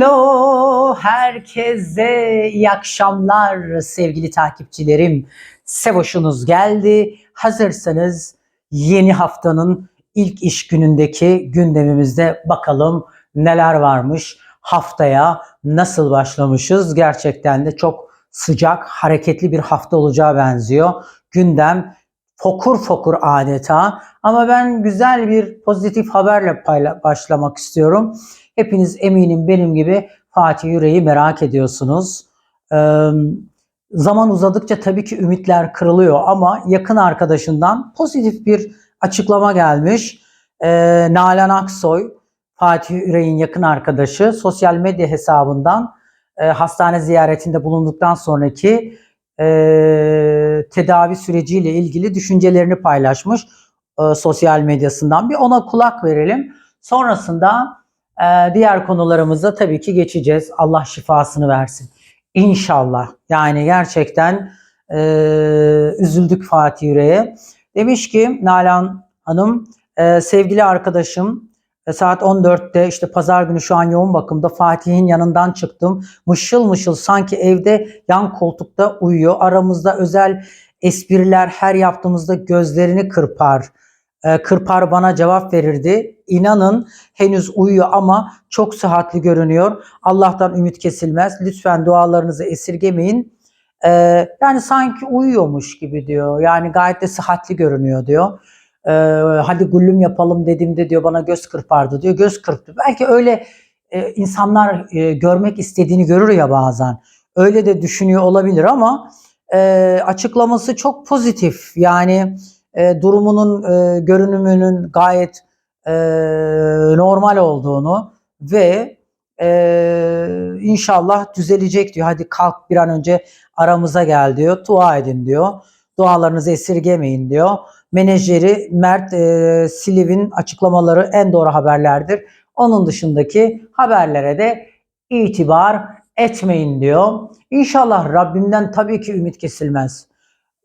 Hello herkese iyi akşamlar sevgili takipçilerim. Sevoş'unuz geldi. Hazırsanız yeni haftanın ilk iş günündeki gündemimizde bakalım neler varmış. Haftaya nasıl başlamışız? Gerçekten de çok sıcak, hareketli bir hafta olacağı benziyor. Gündem fokur fokur adeta. Ama ben güzel bir pozitif haberle başlamak istiyorum. Hepiniz eminim benim gibi Fatih Yüreği merak ediyorsunuz. Ee, zaman uzadıkça tabii ki ümitler kırılıyor ama yakın arkadaşından pozitif bir açıklama gelmiş. Ee, Nalan Aksoy, Fatih Yüreğin yakın arkadaşı sosyal medya hesabından e, hastane ziyaretinde bulunduktan sonraki e, tedavi süreciyle ilgili düşüncelerini paylaşmış e, sosyal medyasından. Bir ona kulak verelim. Sonrasında ee, diğer konularımıza tabii ki geçeceğiz. Allah şifasını versin. İnşallah. Yani gerçekten e, üzüldük Fatih Yüreğe. Demiş ki Nalan Hanım, e, sevgili arkadaşım e, saat 14'te işte pazar günü şu an yoğun bakımda Fatih'in yanından çıktım. Mışıl mışıl sanki evde yan koltukta uyuyor. Aramızda özel espriler her yaptığımızda gözlerini kırpar. E, kırpar bana cevap verirdi. İnanın henüz uyuyor ama çok sıhhatli görünüyor. Allah'tan ümit kesilmez. Lütfen dualarınızı esirgemeyin. Ee, yani sanki uyuyormuş gibi diyor. Yani gayet de sıhhatli görünüyor diyor. Ee, hadi gullüm yapalım dediğimde diyor bana göz kırpardı diyor. Göz kırptı. Belki öyle e, insanlar e, görmek istediğini görür ya bazen. Öyle de düşünüyor olabilir ama e, açıklaması çok pozitif. Yani e, durumunun e, görünümünün gayet e, normal olduğunu ve e, inşallah düzelecek diyor. Hadi kalk bir an önce aramıza gel diyor. Dua edin diyor. Dualarınızı esirgemeyin diyor. Menajeri Mert e, Siliv'in açıklamaları en doğru haberlerdir. Onun dışındaki haberlere de itibar etmeyin diyor. İnşallah Rabbimden tabii ki ümit kesilmez.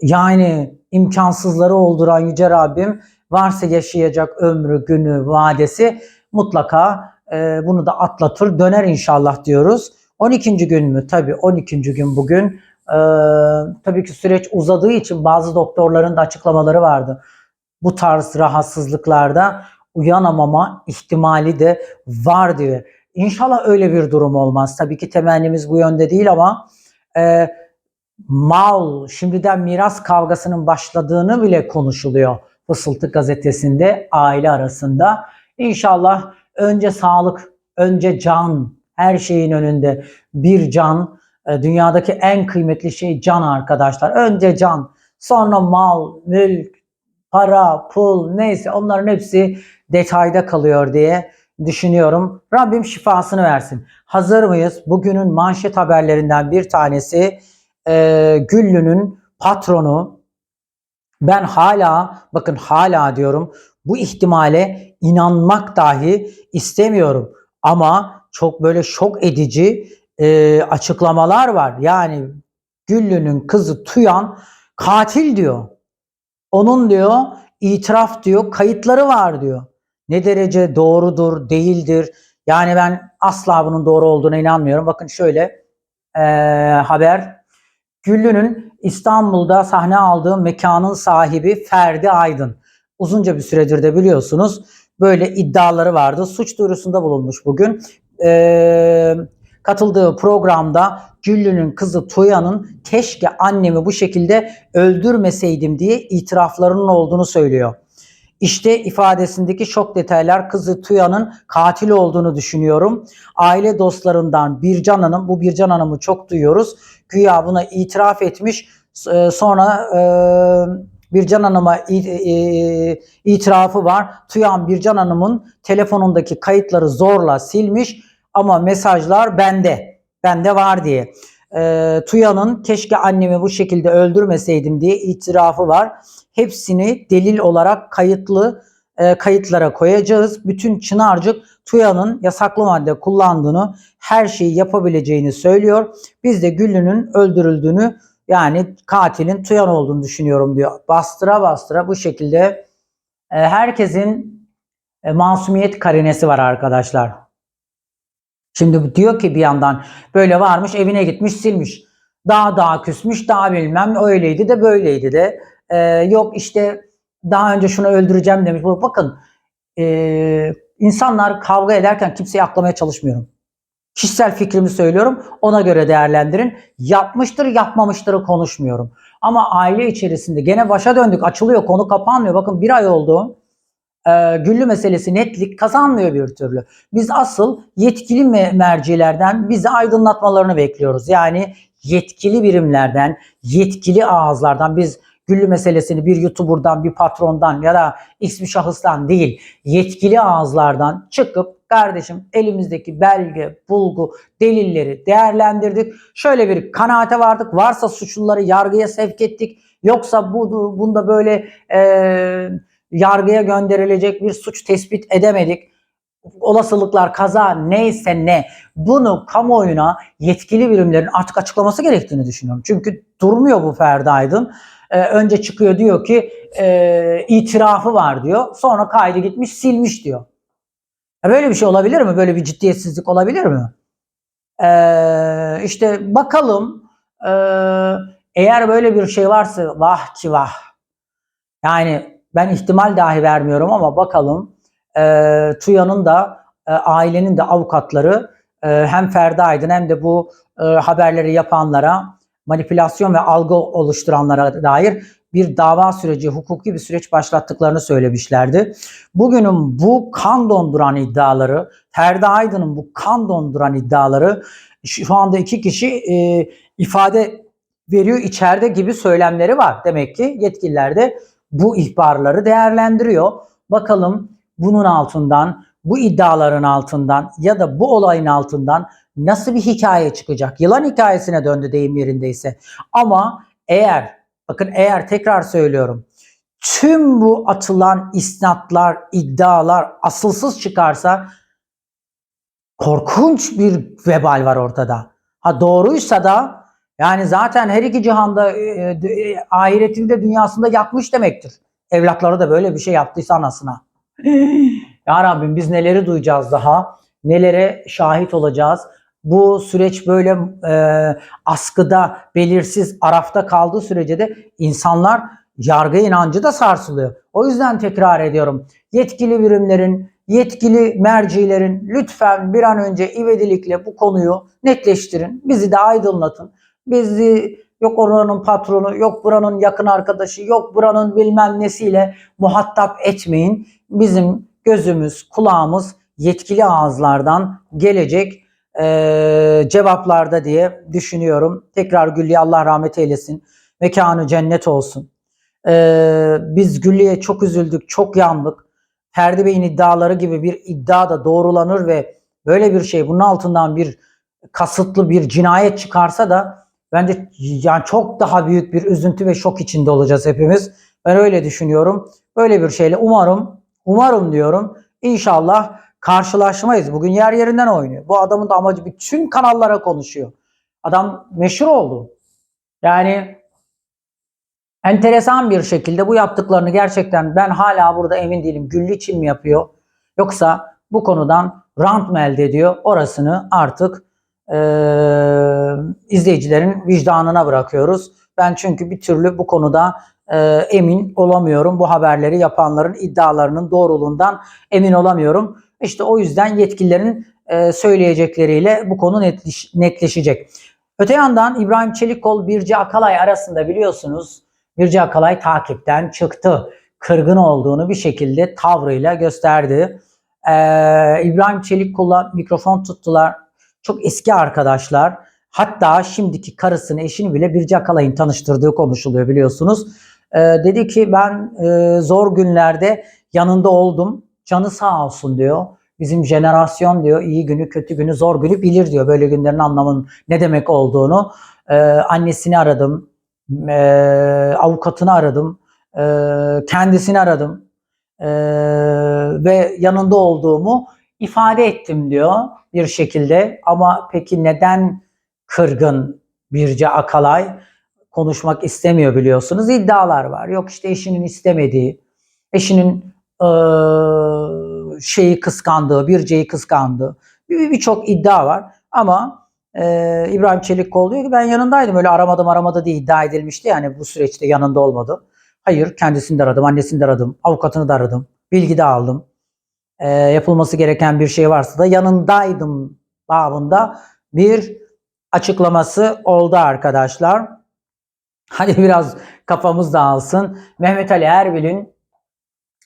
Yani imkansızları olduran Yüce Rabbim varsa yaşayacak ömrü, günü, vadesi mutlaka e, bunu da atlatır, döner inşallah diyoruz. 12. gün mü? Tabii 12. gün bugün. E, tabii ki süreç uzadığı için bazı doktorların da açıklamaları vardı. Bu tarz rahatsızlıklarda uyanamama ihtimali de var diyor. İnşallah öyle bir durum olmaz. Tabii ki temennimiz bu yönde değil ama e, mal, şimdiden miras kavgasının başladığını bile konuşuluyor. Fısıltı gazetesinde aile arasında. İnşallah önce sağlık, önce can, her şeyin önünde bir can. E, Dünyadaki en kıymetli şey can arkadaşlar. Önce can, sonra mal, mülk, para, pul neyse onların hepsi detayda kalıyor diye düşünüyorum. Rabbim şifasını versin. Hazır mıyız? Bugünün manşet haberlerinden bir tanesi e, Güllü'nün patronu ben hala bakın hala diyorum bu ihtimale inanmak dahi istemiyorum. Ama çok böyle şok edici e, açıklamalar var. Yani Güllü'nün kızı Tuyan katil diyor. Onun diyor itiraf diyor kayıtları var diyor. Ne derece doğrudur değildir. Yani ben asla bunun doğru olduğuna inanmıyorum. Bakın şöyle e, haber Güllü'nün İstanbul'da sahne aldığı mekanın sahibi Ferdi Aydın. Uzunca bir süredir de biliyorsunuz böyle iddiaları vardı. Suç duyurusunda bulunmuş bugün. Ee, katıldığı programda Güllü'nün kızı Tuya'nın keşke annemi bu şekilde öldürmeseydim diye itiraflarının olduğunu söylüyor. İşte ifadesindeki şok detaylar kızı Tuya'nın katil olduğunu düşünüyorum. Aile dostlarından Bircan Hanım, bu Bircan Hanım'ı çok duyuyoruz. Güya buna itiraf etmiş. Ee, Sonra e, Bircan Hanım'a e, itirafı var. Tuyan Bircan Hanım'ın telefonundaki kayıtları zorla silmiş ama mesajlar bende. Bende var diye. Ee, Tuya'nın keşke annemi bu şekilde öldürmeseydim diye itirafı var. Hepsini delil olarak kayıtlı e, kayıtlara koyacağız. Bütün Çınarcık Tuya'nın yasaklı madde kullandığını, her şeyi yapabileceğini söylüyor. Biz de Güllü'nün öldürüldüğünü yani katilin Tuyan olduğunu düşünüyorum diyor. Bastıra bastıra bu şekilde e, herkesin e, masumiyet karinesi var arkadaşlar. Şimdi diyor ki bir yandan böyle varmış evine gitmiş silmiş. Daha daha küsmüş daha bilmem öyleydi de böyleydi de. Ee, yok işte daha önce şunu öldüreceğim demiş. Bakın ee, insanlar kavga ederken kimseyi aklamaya çalışmıyorum. Kişisel fikrimi söylüyorum. Ona göre değerlendirin. Yapmıştır yapmamıştırı konuşmuyorum. Ama aile içerisinde gene başa döndük. Açılıyor konu kapanmıyor. Bakın bir ay oldu. Ee, Güllü meselesi netlik kazanmıyor bir türlü. Biz asıl yetkili me- mercilerden bizi aydınlatmalarını bekliyoruz. Yani yetkili birimlerden, yetkili ağızlardan biz Güllü meselesini bir YouTuber'dan, bir patrondan ya da X şahıstan değil, yetkili ağızlardan çıkıp kardeşim elimizdeki belge, bulgu, delilleri değerlendirdik. Şöyle bir kanaate vardık. Varsa suçluları yargıya sevk ettik. Yoksa bu bunda böyle eee yargıya gönderilecek bir suç tespit edemedik. Olasılıklar kaza neyse ne bunu kamuoyuna yetkili birimlerin artık açıklaması gerektiğini düşünüyorum. Çünkü durmuyor bu Ferdi Aydın. Ee, önce çıkıyor diyor ki e, itirafı var diyor. Sonra kaydı gitmiş silmiş diyor. Ya böyle bir şey olabilir mi? Böyle bir ciddiyetsizlik olabilir mi? Ee, işte bakalım ee, eğer böyle bir şey varsa vah ki vah. Yani ben ihtimal dahi vermiyorum ama bakalım e, TÜYA'nın da e, ailenin de avukatları e, hem Ferdi Aydın hem de bu e, haberleri yapanlara manipülasyon ve algı oluşturanlara dair bir dava süreci, hukuki bir süreç başlattıklarını söylemişlerdi. Bugünün bu kan donduran iddiaları, Ferdi Aydın'ın bu kan donduran iddiaları şu anda iki kişi e, ifade veriyor içeride gibi söylemleri var. Demek ki yetkililer de bu ihbarları değerlendiriyor. Bakalım bunun altından, bu iddiaların altından ya da bu olayın altından nasıl bir hikaye çıkacak? Yılan hikayesine döndü deyim yerindeyse. Ama eğer, bakın eğer tekrar söylüyorum, tüm bu atılan isnatlar, iddialar asılsız çıkarsa korkunç bir vebal var ortada. Ha doğruysa da yani zaten her iki cihanda e, e, ahiretinde dünyasında yatmış demektir. Evlatları da böyle bir şey yaptıysa anasına. ya Rabbim biz neleri duyacağız daha? Nelere şahit olacağız? Bu süreç böyle e, askıda, belirsiz, arafta kaldığı sürece de insanlar yargı inancı da sarsılıyor. O yüzden tekrar ediyorum. Yetkili birimlerin, yetkili mercilerin lütfen bir an önce ivedilikle bu konuyu netleştirin. Bizi de aydınlatın. Bizi yok oranın patronu, yok buranın yakın arkadaşı, yok buranın bilmem nesiyle muhatap etmeyin. Bizim gözümüz, kulağımız yetkili ağızlardan gelecek e, cevaplarda diye düşünüyorum. Tekrar Güllü'ye Allah rahmet eylesin. Mekanı cennet olsun. E, biz Güllü'ye çok üzüldük, çok yandık. Ferdi Bey'in iddiaları gibi bir iddia da doğrulanır ve böyle bir şey bunun altından bir kasıtlı bir cinayet çıkarsa da bence yani çok daha büyük bir üzüntü ve şok içinde olacağız hepimiz. Ben öyle düşünüyorum. Böyle bir şeyle umarım, umarım diyorum. İnşallah karşılaşmayız. Bugün yer yerinden oynuyor. Bu adamın da amacı bütün kanallara konuşuyor. Adam meşhur oldu. Yani enteresan bir şekilde bu yaptıklarını gerçekten ben hala burada emin değilim. Güllü için mi yapıyor? Yoksa bu konudan rant mı elde ediyor? Orasını artık e, izleyicilerin vicdanına bırakıyoruz. Ben çünkü bir türlü bu konuda e, emin olamıyorum. Bu haberleri yapanların iddialarının doğruluğundan emin olamıyorum. İşte o yüzden yetkililerin e, söyleyecekleriyle bu konu netleş, netleşecek. Öte yandan İbrahim Çelikkol, Birce Akalay arasında biliyorsunuz Birce Akalay takipten çıktı. Kırgın olduğunu bir şekilde tavrıyla gösterdi. Ee, İbrahim Çelikkol'la mikrofon tuttular. Çok eski arkadaşlar. Hatta şimdiki karısını, eşini bile Birce Akalay'ın tanıştırdığı konuşuluyor biliyorsunuz. Ee, dedi ki ben e, zor günlerde yanında oldum. Canı sağ olsun diyor. Bizim jenerasyon diyor iyi günü kötü günü zor günü bilir diyor. Böyle günlerin anlamının ne demek olduğunu. Ee, annesini aradım. E, avukatını aradım. E, kendisini aradım. E, ve yanında olduğumu ifade ettim diyor bir şekilde. Ama peki neden kırgın Birce Akalay konuşmak istemiyor biliyorsunuz. İddialar var. Yok işte eşinin istemediği, eşinin e, şeyi kıskandığı, Birce'yi kıskandığı. Bir- Birçok iddia var ama e, İbrahim Çelikkol diyor ki ben yanındaydım öyle aramadım aramadı diye iddia edilmişti yani bu süreçte yanında olmadı. Hayır kendisini de aradım, annesini de aradım, avukatını da aradım, bilgi de aldım. E, yapılması gereken bir şey varsa da yanındaydım babında bir açıklaması oldu arkadaşlar. Hadi biraz kafamız dağılsın. Mehmet Ali Erbil'in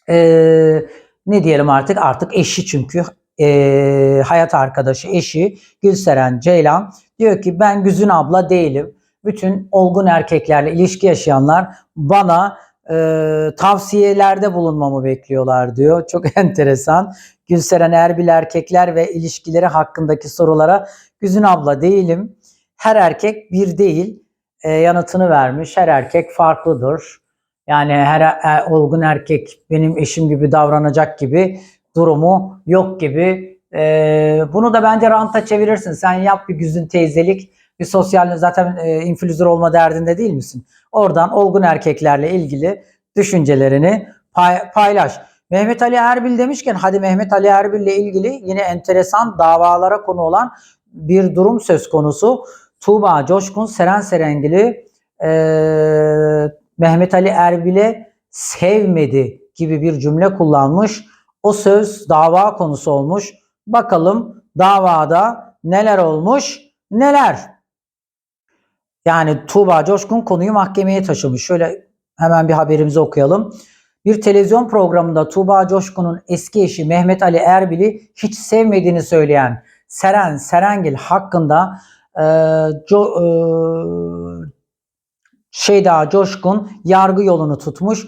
eee, ne diyelim artık artık eşi çünkü eee, hayat arkadaşı eşi Gülseren Ceylan diyor ki ben Güzün abla değilim. Bütün olgun erkeklerle ilişki yaşayanlar bana eee, tavsiyelerde bulunmamı bekliyorlar diyor. Çok enteresan. Gülseren Erbil erkekler ve ilişkileri hakkındaki sorulara Güzün abla değilim. Her erkek bir değil e, yanıtını vermiş. Her erkek farklıdır. Yani her e, olgun erkek benim eşim gibi davranacak gibi durumu yok gibi. E, bunu da bence ranta çevirirsin. Sen yap bir güzün teyzelik, bir sosyal zaten e, influencer olma derdinde değil misin? Oradan olgun erkeklerle ilgili düşüncelerini pay- paylaş. Mehmet Ali Erbil demişken hadi Mehmet Ali Erbil ile ilgili yine enteresan davalara konu olan bir durum söz konusu. Tuğba Coşkun Seren Serengil'i eee, Mehmet Ali Erbil'e sevmedi gibi bir cümle kullanmış. O söz dava konusu olmuş. Bakalım davada neler olmuş neler. Yani Tuğba Coşkun konuyu mahkemeye taşımış. Şöyle hemen bir haberimizi okuyalım. Bir televizyon programında Tuğba Coşkun'un eski eşi Mehmet Ali Erbil'i hiç sevmediğini söyleyen Seren Serengil hakkında e, co, e, Şeyda Coşkun yargı yolunu tutmuş.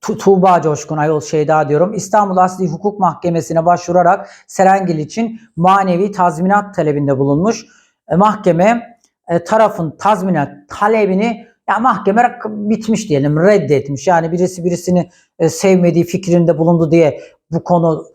Tu- Tuğba Coşkun ayol Şeyda diyorum. İstanbul Asli Hukuk Mahkemesi'ne başvurarak Serengil için manevi tazminat talebinde bulunmuş. E, mahkeme e, tarafın tazminat talebini ya mahkeme bitmiş diyelim reddetmiş. Yani birisi birisini e, sevmediği fikrinde bulundu diye bu konu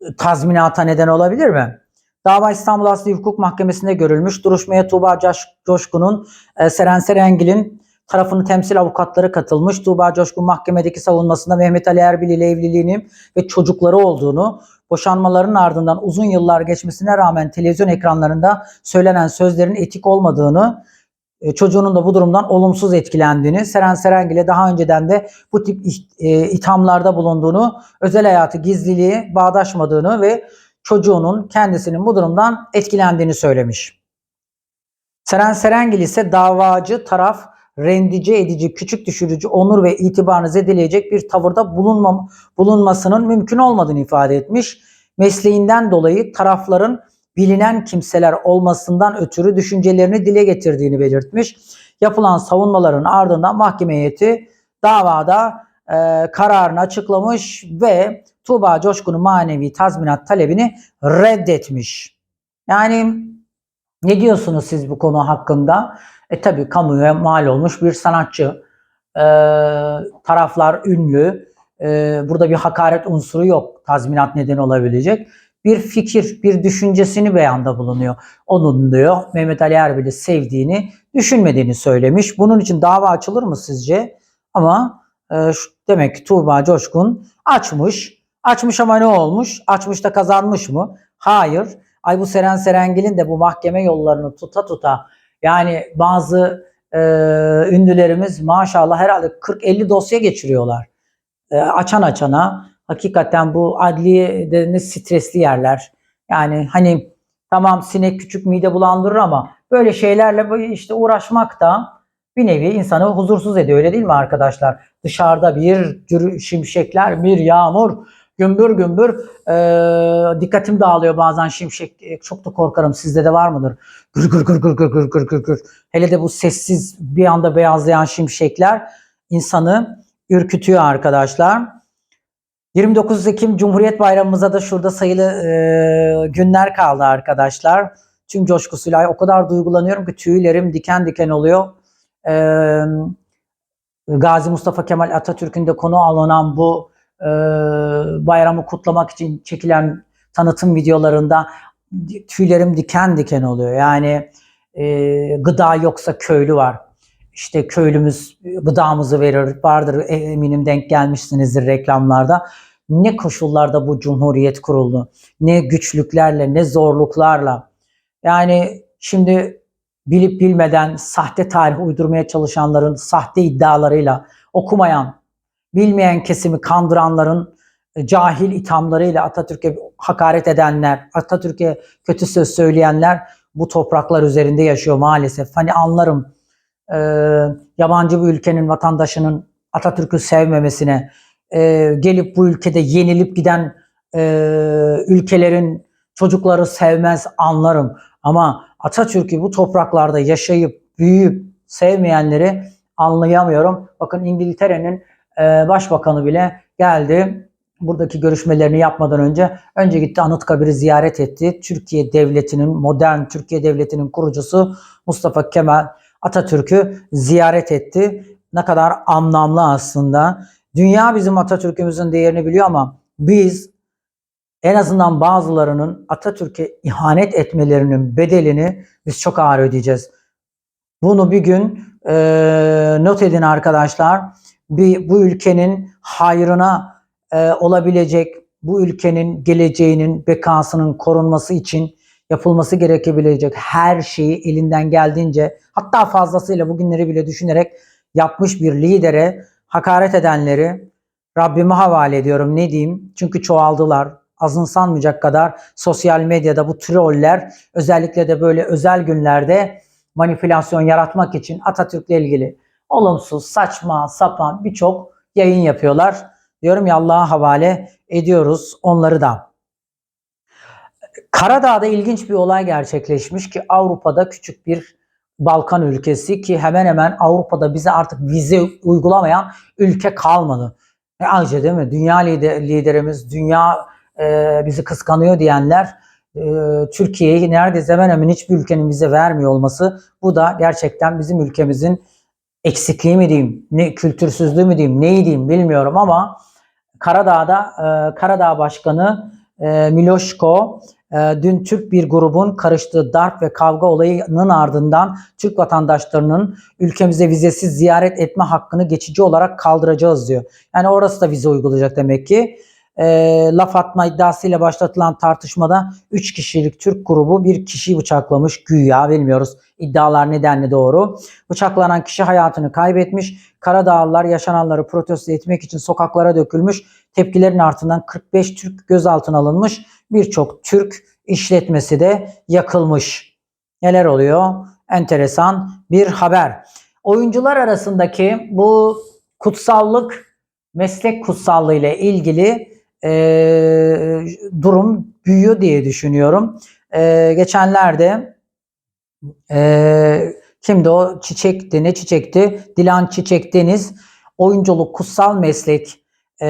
e, tazminata neden olabilir mi? Dava İstanbul Asli Hukuk Mahkemesi'nde görülmüş. Duruşmaya Tuğba Coş- Coşkun'un e, Seren Serengil'in tarafını temsil avukatları katılmış. Tuğba Coşkun mahkemedeki savunmasında Mehmet Ali Erbil ile evliliğinin ve çocukları olduğunu, boşanmaların ardından uzun yıllar geçmesine rağmen televizyon ekranlarında söylenen sözlerin etik olmadığını, e, çocuğunun da bu durumdan olumsuz etkilendiğini, Seren Serengil'e daha önceden de bu tip e, ithamlarda bulunduğunu, özel hayatı gizliliği bağdaşmadığını ve çocuğunun kendisinin bu durumdan etkilendiğini söylemiş. Seren Serengil ise davacı taraf rendice edici, küçük düşürücü, onur ve itibarını zedeleyecek bir tavırda bulunmam, bulunmasının mümkün olmadığını ifade etmiş. Mesleğinden dolayı tarafların bilinen kimseler olmasından ötürü düşüncelerini dile getirdiğini belirtmiş. Yapılan savunmaların ardından mahkeme heyeti davada e, kararını açıklamış ve Tuğba Coşkun'un manevi tazminat talebini reddetmiş. Yani ne diyorsunuz siz bu konu hakkında? E tabi kamuya mal olmuş bir sanatçı. E, taraflar ünlü. E, burada bir hakaret unsuru yok. Tazminat nedeni olabilecek. Bir fikir, bir düşüncesini beyanda bulunuyor. Onun diyor Mehmet Ali Erbil'i sevdiğini, düşünmediğini söylemiş. Bunun için dava açılır mı sizce? Ama e, şu- demek ki Tuğba Coşkun açmış. Açmış ama ne olmuş? Açmış da kazanmış mı? Hayır. Ay bu Seren Serengil'in de bu mahkeme yollarını tuta tuta yani bazı e, ünlülerimiz maşallah herhalde 40-50 dosya geçiriyorlar. E, açan açana hakikaten bu adliyede ne stresli yerler. Yani hani tamam sinek küçük mide bulandırır ama böyle şeylerle işte uğraşmak da bir nevi insanı huzursuz ediyor öyle değil mi arkadaşlar? Dışarıda bir şimşekler, bir yağmur, gümbür gümbür e, dikkatim dağılıyor bazen şimşek. E, çok da korkarım. Sizde de var mıdır? Gür gür gür gür gür gür gür gür. Hele de bu sessiz bir anda beyazlayan şimşekler insanı ürkütüyor arkadaşlar. 29 Ekim Cumhuriyet Bayramımıza da şurada sayılı e, günler kaldı arkadaşlar. Tüm coşkusuyla o kadar duygulanıyorum ki tüylerim diken diken oluyor. E, Gazi Mustafa Kemal Atatürk'ün de konu alınan bu e, bayramı kutlamak için çekilen tanıtım videolarında tüylerim diken diken oluyor. Yani e, gıda yoksa köylü var. İşte köylümüz gıdamızı verir. Vardır eminim denk gelmişsinizdir reklamlarda. ne koşullarda bu cumhuriyet kuruldu. Ne güçlüklerle, ne zorluklarla. Yani şimdi bilip bilmeden sahte tarih uydurmaya çalışanların sahte iddialarıyla okumayan, bilmeyen kesimi kandıranların e, cahil ithamlarıyla Atatürk'e hakaret edenler, Atatürk'e kötü söz söyleyenler bu topraklar üzerinde yaşıyor maalesef. Hani anlarım e, yabancı bir ülkenin vatandaşının Atatürk'ü sevmemesine, e, gelip bu ülkede yenilip giden e, ülkelerin çocukları sevmez anlarım. Ama Atatürk'ü bu topraklarda yaşayıp büyüyüp sevmeyenleri anlayamıyorum. Bakın İngiltere'nin e, başbakanı bile geldi buradaki görüşmelerini yapmadan önce önce gitti Anıtkabir'i ziyaret etti. Türkiye Devleti'nin modern Türkiye Devleti'nin kurucusu Mustafa Kemal Atatürk'ü ziyaret etti. Ne kadar anlamlı aslında. Dünya bizim Atatürk'ümüzün değerini biliyor ama biz en azından bazılarının Atatürk'e ihanet etmelerinin bedelini biz çok ağır ödeyeceğiz. Bunu bir gün e, not edin arkadaşlar. Bir, bu ülkenin hayrına e, olabilecek, bu ülkenin geleceğinin, bekasının korunması için yapılması gerekebilecek her şeyi elinden geldiğince hatta fazlasıyla bugünleri bile düşünerek yapmış bir lidere hakaret edenleri Rabbime havale ediyorum. Ne diyeyim? Çünkü çoğaldılar. Azınsanmayacak kadar sosyal medyada bu troller özellikle de böyle özel günlerde manipülasyon yaratmak için Atatürk'le ilgili olumsuz, saçma, sapan birçok yayın yapıyorlar. Diyorum ya Allah'a havale ediyoruz onları da. Karadağ'da ilginç bir olay gerçekleşmiş ki Avrupa'da küçük bir Balkan ülkesi ki hemen hemen Avrupa'da bize artık vize uygulamayan ülke kalmadı. Ne acı değil mi? Dünya lider, liderimiz, dünya e, bizi kıskanıyor diyenler e, Türkiye'yi neredeyse hemen hemen hiçbir ülkenin bize vermiyor olması bu da gerçekten bizim ülkemizin eksikliği mi diyeyim, ne kültürsüzlüğü mü diyeyim, neyi diyeyim bilmiyorum ama Karadağ'da e, Karadağ Başkanı e, Miloško e, dün Türk bir grubun karıştığı darp ve kavga olayının ardından Türk vatandaşlarının ülkemize vizesiz ziyaret etme hakkını geçici olarak kaldıracağız diyor. Yani orası da vize uygulayacak demek ki e, laf atma iddiasıyla başlatılan tartışmada 3 kişilik Türk grubu bir kişiyi bıçaklamış güya bilmiyoruz iddialar nedenle doğru. Bıçaklanan kişi hayatını kaybetmiş. Karadağlılar yaşananları protesto etmek için sokaklara dökülmüş. Tepkilerin ardından 45 Türk gözaltına alınmış. Birçok Türk işletmesi de yakılmış. Neler oluyor? Enteresan bir haber. Oyuncular arasındaki bu kutsallık meslek kutsallığı ile ilgili e, durum büyüyor diye düşünüyorum. E, geçenlerde e, kimdi o? Çiçekti. Ne çiçekti? Dilan Çiçek Deniz oyunculuk kutsal meslek e,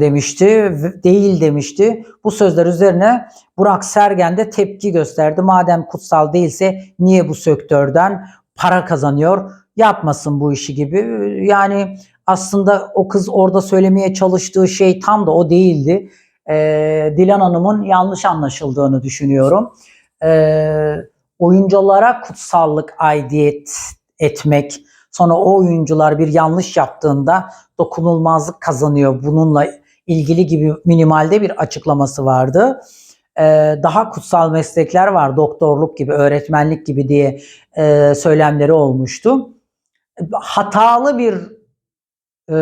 demişti. Değil demişti. Bu sözler üzerine Burak Sergen de tepki gösterdi. Madem kutsal değilse niye bu sektörden para kazanıyor? Yapmasın bu işi gibi. Yani aslında o kız orada söylemeye çalıştığı şey tam da o değildi. E, Dilan Hanım'ın yanlış anlaşıldığını düşünüyorum. E, oyunculara kutsallık aidiyet etmek, sonra o oyuncular bir yanlış yaptığında dokunulmazlık kazanıyor. Bununla ilgili gibi minimalde bir açıklaması vardı. Ee, daha kutsal meslekler var, doktorluk gibi, öğretmenlik gibi diye e, söylemleri olmuştu. Hatalı bir e,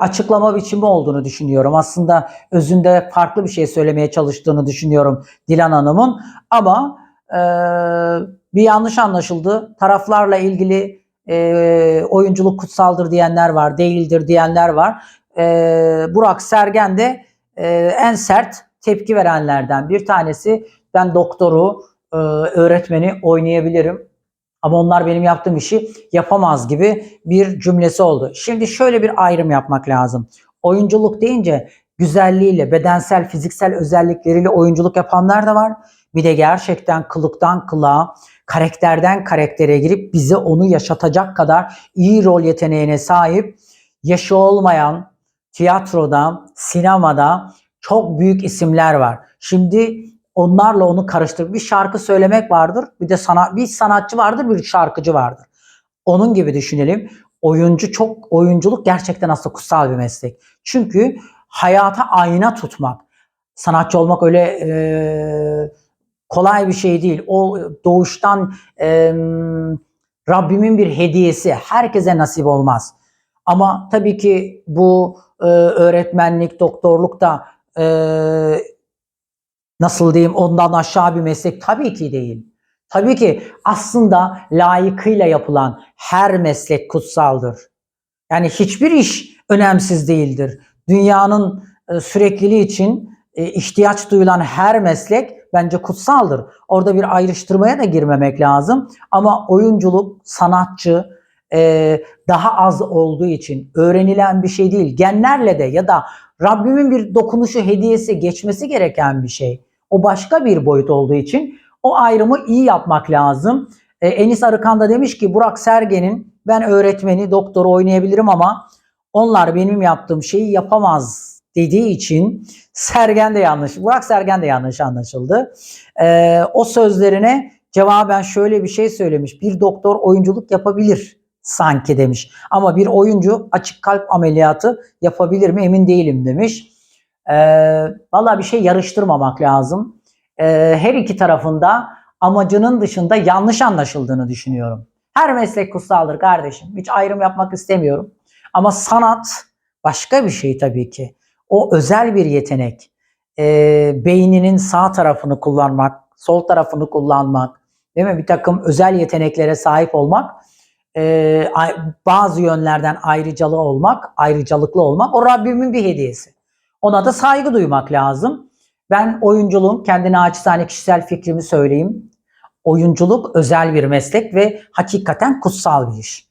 açıklama biçimi olduğunu düşünüyorum. Aslında özünde farklı bir şey söylemeye çalıştığını düşünüyorum Dilan Hanım'ın. Ama e, bir yanlış anlaşıldı. Taraflarla ilgili e, oyunculuk kutsaldır diyenler var, değildir diyenler var. Burak Sergen de en sert tepki verenlerden bir tanesi. Ben doktoru, öğretmeni oynayabilirim ama onlar benim yaptığım işi yapamaz gibi bir cümlesi oldu. Şimdi şöyle bir ayrım yapmak lazım. Oyunculuk deyince güzelliğiyle, bedensel, fiziksel özellikleriyle oyunculuk yapanlar da var. Bir de gerçekten kılıktan kılığa, karakterden karaktere girip bize onu yaşatacak kadar iyi rol yeteneğine sahip, yaşı olmayan tiyatroda, sinemada çok büyük isimler var. Şimdi onlarla onu karıştır. Bir şarkı söylemek vardır. Bir de sana bir sanatçı vardır, bir şarkıcı vardır. Onun gibi düşünelim. Oyuncu çok oyunculuk gerçekten aslında kutsal bir meslek. Çünkü hayata ayna tutmak. Sanatçı olmak öyle e, kolay bir şey değil. O doğuştan e, Rabbimin bir hediyesi. Herkese nasip olmaz. Ama tabii ki bu e, öğretmenlik, doktorluk da e, nasıl diyeyim ondan aşağı bir meslek tabii ki değil. Tabii ki aslında layıkıyla yapılan her meslek kutsaldır. Yani hiçbir iş önemsiz değildir. Dünyanın e, sürekliliği için e, ihtiyaç duyulan her meslek bence kutsaldır. Orada bir ayrıştırmaya da girmemek lazım. Ama oyunculuk, sanatçı e, daha az olduğu için öğrenilen bir şey değil. Genlerle de ya da Rabbimin bir dokunuşu, hediyesi geçmesi gereken bir şey. O başka bir boyut olduğu için o ayrımı iyi yapmak lazım. E, Enis Arıkan da demiş ki Burak Sergen'in ben öğretmeni, doktoru oynayabilirim ama onlar benim yaptığım şeyi yapamaz dediği için Sergen de yanlış, Burak Sergen de yanlış anlaşıldı. E, o sözlerine cevaben şöyle bir şey söylemiş. Bir doktor oyunculuk yapabilir sanki demiş. Ama bir oyuncu açık kalp ameliyatı yapabilir mi emin değilim demiş. E, Valla bir şey yarıştırmamak lazım. E, her iki tarafında amacının dışında yanlış anlaşıldığını düşünüyorum. Her meslek kutsaldır kardeşim. Hiç ayrım yapmak istemiyorum. Ama sanat başka bir şey tabii ki. O özel bir yetenek. E, beyninin sağ tarafını kullanmak, sol tarafını kullanmak, değil mi? Bir takım özel yeteneklere sahip olmak, e, bazı yönlerden ayrıcalı olmak, ayrıcalıklı olmak o Rabbimin bir hediyesi. Ona da saygı duymak lazım. Ben oyunculuğum, kendine naçizane kişisel fikrimi söyleyeyim. Oyunculuk özel bir meslek ve hakikaten kutsal bir iş.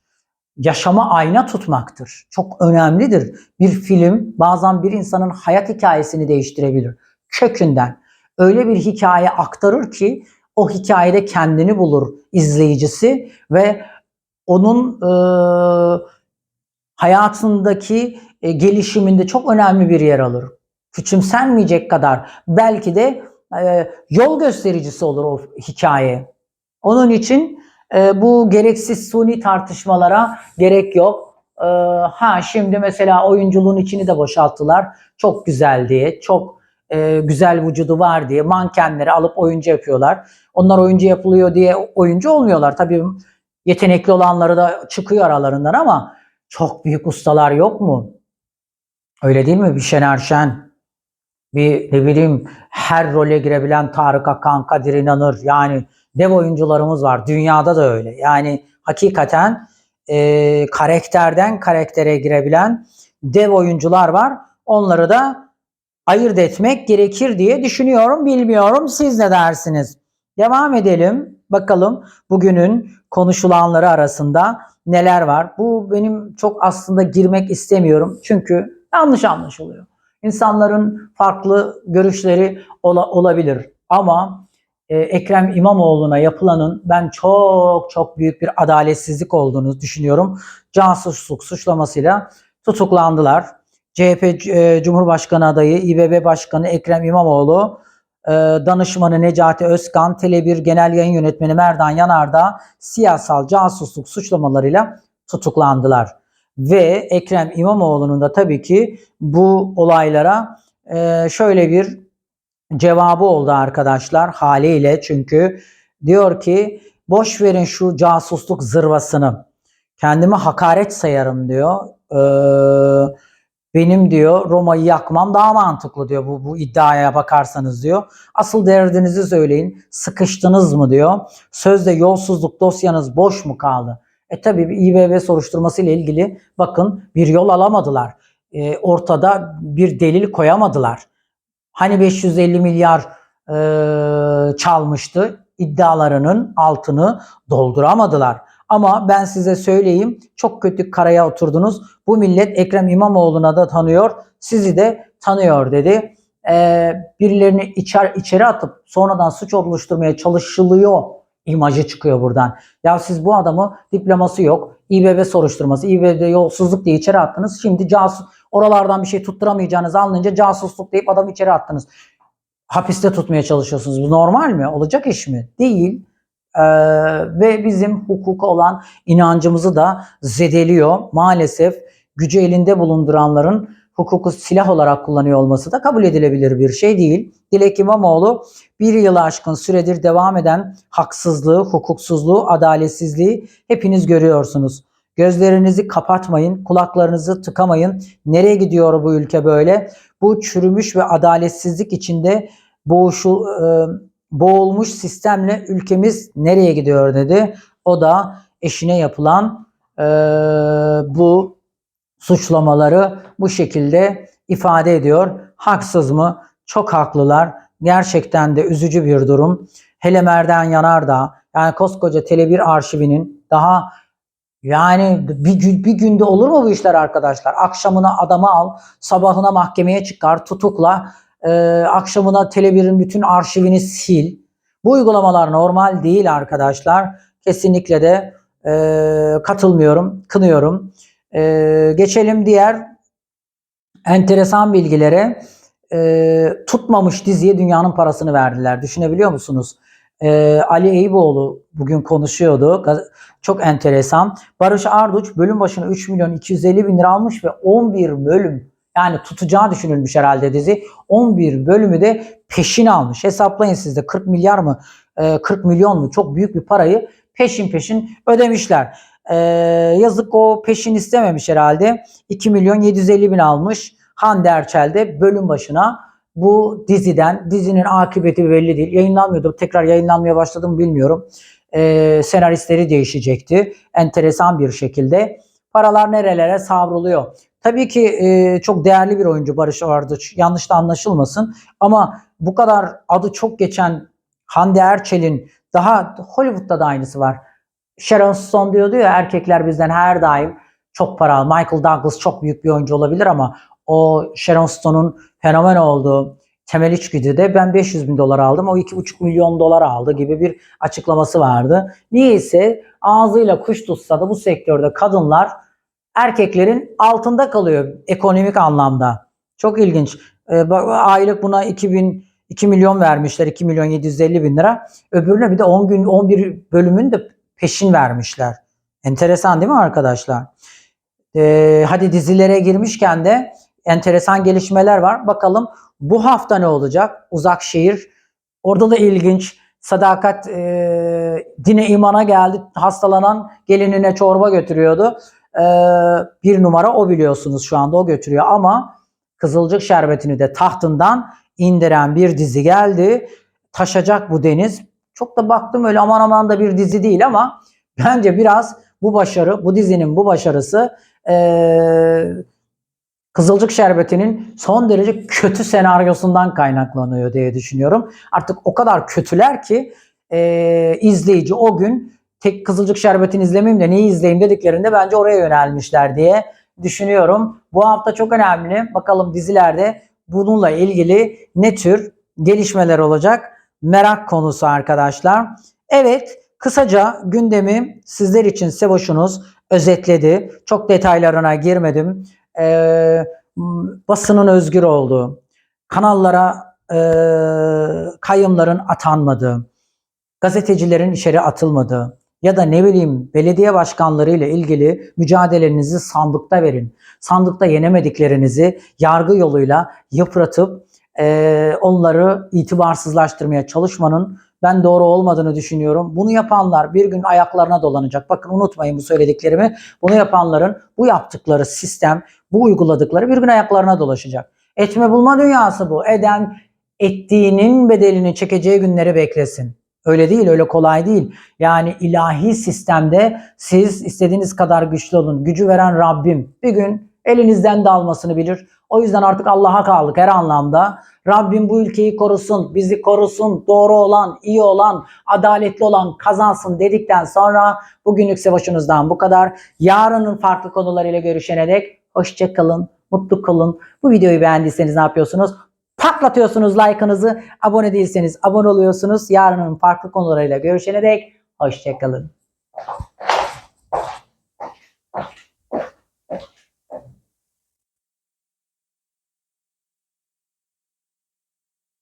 Yaşama ayna tutmaktır. Çok önemlidir. Bir film bazen bir insanın hayat hikayesini değiştirebilir. Kökünden. Öyle bir hikaye aktarır ki o hikayede kendini bulur izleyicisi ve onun e, hayatındaki e, gelişiminde çok önemli bir yer alır. Küçümsenmeyecek kadar belki de e, yol göstericisi olur o hikaye. Onun için e, bu gereksiz suni tartışmalara gerek yok. Ha şimdi mesela oyunculuğun içini de boşalttılar. Çok güzel diye, çok güzel vücudu var diye mankenleri alıp oyuncu yapıyorlar. Onlar oyuncu yapılıyor diye oyuncu olmuyorlar. Tabii yetenekli olanları da çıkıyor aralarından ama çok büyük ustalar yok mu? Öyle değil mi? Bir Şener Şen, bir ne bileyim her role girebilen Tarık Akan, Kadir İnanır yani dev oyuncularımız var. Dünyada da öyle. Yani hakikaten e, karakterden karaktere girebilen dev oyuncular var. Onları da ayırt etmek gerekir diye düşünüyorum. Bilmiyorum siz ne dersiniz? Devam edelim. Bakalım bugünün konuşulanları arasında neler var? Bu benim çok aslında girmek istemiyorum. Çünkü yanlış anlaşılıyor. İnsanların farklı görüşleri ola- olabilir. Ama e, Ekrem İmamoğlu'na yapılanın ben çok çok büyük bir adaletsizlik olduğunu düşünüyorum. Casusluk suçlamasıyla tutuklandılar. CHP e, Cumhurbaşkanı adayı İBB Başkanı Ekrem İmamoğlu, e, danışmanı Necati Özkan, Tele1 Genel Yayın Yönetmeni Merdan Yanardağ siyasal casusluk suçlamalarıyla tutuklandılar. Ve Ekrem İmamoğlu'nun da tabii ki bu olaylara e, şöyle bir cevabı oldu arkadaşlar haliyle çünkü diyor ki boş verin şu casusluk zırvasını kendime hakaret sayarım diyor. Ee, benim diyor Roma'yı yakmam daha mantıklı diyor bu, bu iddiaya bakarsanız diyor. Asıl derdinizi söyleyin sıkıştınız mı diyor. Sözde yolsuzluk dosyanız boş mu kaldı? E tabi İBB soruşturması ile ilgili bakın bir yol alamadılar. E, ortada bir delil koyamadılar. Hani 550 milyar e, çalmıştı iddialarının altını dolduramadılar. Ama ben size söyleyeyim çok kötü karaya oturdunuz. Bu millet Ekrem İmamoğlu'na da tanıyor, sizi de tanıyor dedi. E, birilerini içer, içeri atıp sonradan suç oluşturmaya çalışılıyor imajı çıkıyor buradan. Ya siz bu adamı diploması yok, İBB soruşturması, İBB yolsuzluk diye içeri attınız. Şimdi casus oralardan bir şey tutturamayacağınızı anlayınca casusluk deyip adamı içeri attınız. Hapiste tutmaya çalışıyorsunuz. Bu normal mi? Olacak iş mi? Değil. Ee, ve bizim hukuka olan inancımızı da zedeliyor. Maalesef gücü elinde bulunduranların hukuku silah olarak kullanıyor olması da kabul edilebilir bir şey değil. Dilek İmamoğlu bir yılı aşkın süredir devam eden haksızlığı, hukuksuzluğu, adaletsizliği hepiniz görüyorsunuz. Gözlerinizi kapatmayın, kulaklarınızı tıkamayın. Nereye gidiyor bu ülke böyle? Bu çürümüş ve adaletsizlik içinde boğuşu, e, boğulmuş sistemle ülkemiz nereye gidiyor dedi. O da eşine yapılan e, bu suçlamaları bu şekilde ifade ediyor. Haksız mı? Çok haklılar. Gerçekten de üzücü bir durum. Hele Merdan Yanardağ yani koskoca Tele1 arşivinin daha yani bir, bir günde olur mu bu işler arkadaşlar? Akşamına adamı al, sabahına mahkemeye çıkar, tutukla, e, akşamına Tele1'in bütün arşivini sil. Bu uygulamalar normal değil arkadaşlar. Kesinlikle de e, katılmıyorum, kınıyorum. E, geçelim diğer enteresan bilgilere. E, tutmamış diziye dünyanın parasını verdiler. Düşünebiliyor musunuz? E, Ali Eyüboğlu bugün konuşuyordu. Çok enteresan. Barış Arduç bölüm başına 3 milyon 250 bin lira almış ve 11 bölüm yani tutacağı düşünülmüş herhalde dizi. 11 bölümü de peşin almış. Hesaplayın siz de 40 milyar mı e, 40 milyon mu çok büyük bir parayı peşin peşin ödemişler. E, yazık o peşin istememiş herhalde. 2 milyon 750 bin almış. Hande Erçel de bölüm başına bu diziden, dizinin akıbeti belli değil. Yayınlanmıyordu. Tekrar yayınlanmaya başladı mı bilmiyorum. E, senaristleri değişecekti. Enteresan bir şekilde. Paralar nerelere savruluyor. Tabii ki e, çok değerli bir oyuncu Barış Arduç. Yanlış da anlaşılmasın. Ama bu kadar adı çok geçen Hande Erçel'in daha Hollywood'da da aynısı var. Sharon Stone diyordu ya erkekler bizden her daim çok para al. Michael Douglas çok büyük bir oyuncu olabilir ama o Sharon Stone'un fenomen olduğu temel içgüdüde ben 500 bin dolar aldım. O 2,5 milyon dolar aldı gibi bir açıklaması vardı. Niyeyse ağzıyla kuş tutsa da bu sektörde kadınlar erkeklerin altında kalıyor ekonomik anlamda. Çok ilginç. Ee, aylık buna 2000 2 milyon vermişler. 2 milyon 750 bin lira. Öbürüne bir de 10 gün 11 bölümün de peşin vermişler. Enteresan değil mi arkadaşlar? Ee, hadi dizilere girmişken de enteresan gelişmeler var. Bakalım bu hafta ne olacak? Uzak şehir. Orada da ilginç. Sadakat e, dine imana geldi. Hastalanan gelinine çorba götürüyordu. Ee, bir numara o biliyorsunuz şu anda o götürüyor ama Kızılcık Şerbeti'ni de tahtından indiren bir dizi geldi. Taşacak bu deniz. Çok da baktım öyle aman aman da bir dizi değil ama bence biraz bu başarı, bu dizinin bu başarısı eee, Kızılcık Şerbeti'nin son derece kötü senaryosundan kaynaklanıyor diye düşünüyorum. Artık o kadar kötüler ki eee, izleyici o gün tek Kızılcık Şerbeti'ni izlemeyeyim de neyi izleyeyim dediklerinde bence oraya yönelmişler diye düşünüyorum. Bu hafta çok önemli. Bakalım dizilerde bununla ilgili ne tür gelişmeler olacak? Merak konusu arkadaşlar. Evet, kısaca gündemi sizler için Sevoş'unuz özetledi. Çok detaylarına girmedim. Ee, basının özgür olduğu, kanallara e, kayyumların atanmadığı, gazetecilerin içeri atılmadığı ya da ne bileyim belediye başkanları ile ilgili mücadelenizi sandıkta verin. Sandıkta yenemediklerinizi yargı yoluyla yıpratıp e, onları itibarsızlaştırmaya çalışmanın ben doğru olmadığını düşünüyorum. Bunu yapanlar bir gün ayaklarına dolanacak. Bakın unutmayın bu söylediklerimi. Bunu yapanların bu yaptıkları sistem, bu uyguladıkları bir gün ayaklarına dolaşacak. Etme bulma dünyası bu. Eden ettiğinin bedelini çekeceği günleri beklesin. Öyle değil, öyle kolay değil. Yani ilahi sistemde siz istediğiniz kadar güçlü olun. Gücü veren Rabbim bir gün elinizden de almasını bilir. O yüzden artık Allah'a kaldık her anlamda. Rabbim bu ülkeyi korusun, bizi korusun, doğru olan, iyi olan, adaletli olan kazansın dedikten sonra bugünlük savaşınızdan bu kadar. Yarının farklı konularıyla görüşene dek hoşça kalın, mutlu kalın. Bu videoyu beğendiyseniz ne yapıyorsunuz? Patlatıyorsunuz like'ınızı. Abone değilseniz abone oluyorsunuz. Yarının farklı konularıyla görüşene dek hoşça kalın.